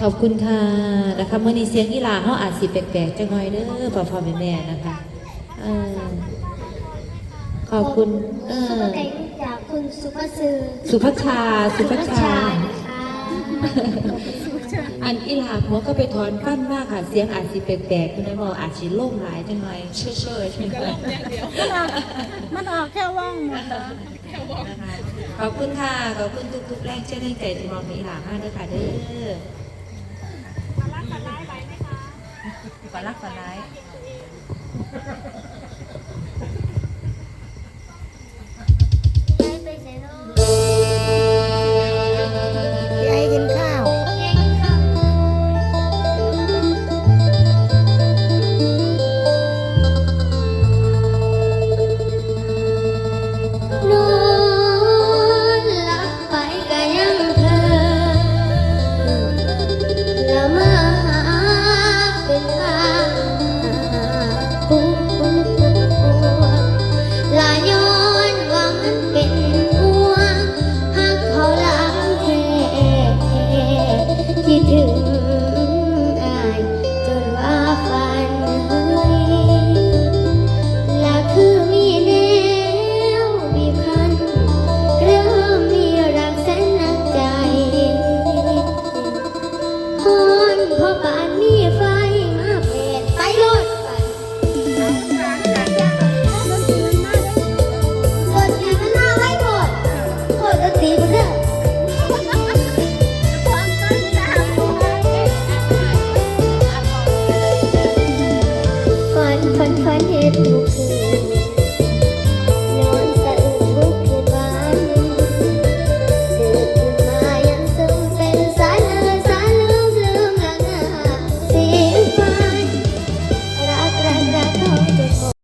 ขอบคุณค่ะนะคะมื่อนี้เสียงอีหลาเขาอาจสิแปลกๆจังหน่อยเด้อพ่อพ่อแม่แม่ๆนะคะเออขอบคุณ เอซุปเปออร์ไก่จากคุณซุปเปอร์ซื้อสุภัชชา สุภัชชานะคะอันอีหลาหัวก็ไปถอนฟันมากค่ะ เสียงอาจสิแปลกๆคุณนายบอกอาจสิโล่งหลายจังหน่อยเชื่อเชื่อใช่ไหมคะมันออกมันออกแค่ว่องหมดเหรอนะคะขอบคุณค่ะ ขอบคุณทุกๆแรงเชื่อแรงใจที่มองมีอีหลามากเด้อค่ะเด้อ 爸爸